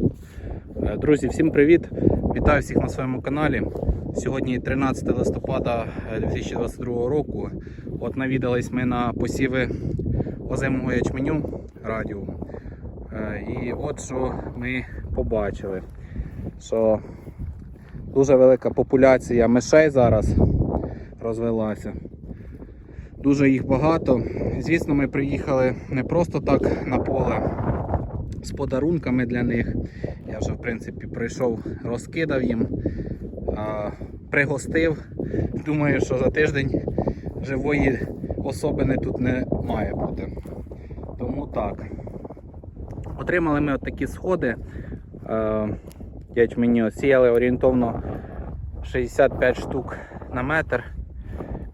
Е, Друзі, всім привіт! Вітаю всіх на своєму каналі. Сьогодні 13 листопада е, 2022 року. От навідались ми на посіви озимого ячменю радіо. Е, І от що ми побачили, що дуже велика популяція мишей зараз розвелася. Дуже їх багато. Звісно, ми приїхали не просто так на поле з подарунками для них. Я вже, в принципі, прийшов, розкидав їм, пригостив. Думаю, що за тиждень живої особини тут не має бути. Тому так. Отримали ми от такі сходи. Е, ячмені осіяли орієнтовно 65 штук на метр.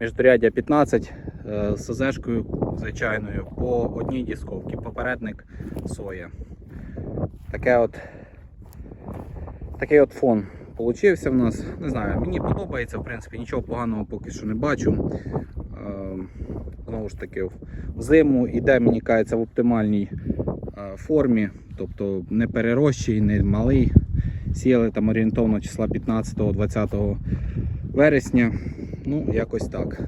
Міждоряддя 15 е, з ОЗшкою звичайною по одній дісковці. Попередник соя. Таке от, такий от фон получився в нас. Не знаю, мені подобається, в принципі, нічого поганого поки що не бачу. Е, Знову ж таки, в зиму іде, мені кажеться, в оптимальній е, формі, тобто не перерощий, не малий. Сіяли там орієнтовно числа 15-20 вересня. Ну, якось так.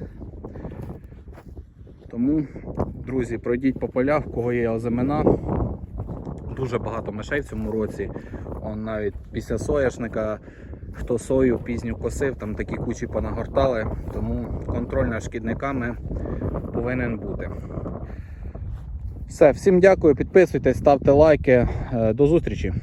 Тому, друзі, пройдіть по полях, в кого є озимина. Дуже багато мишей в цьому році. Он навіть після соняшника, хто сою пізню косив, там такі кучі понагортали. Тому контроль над шкідниками повинен бути. Все, всім дякую, підписуйтесь, ставте лайки. Е, До зустрічі!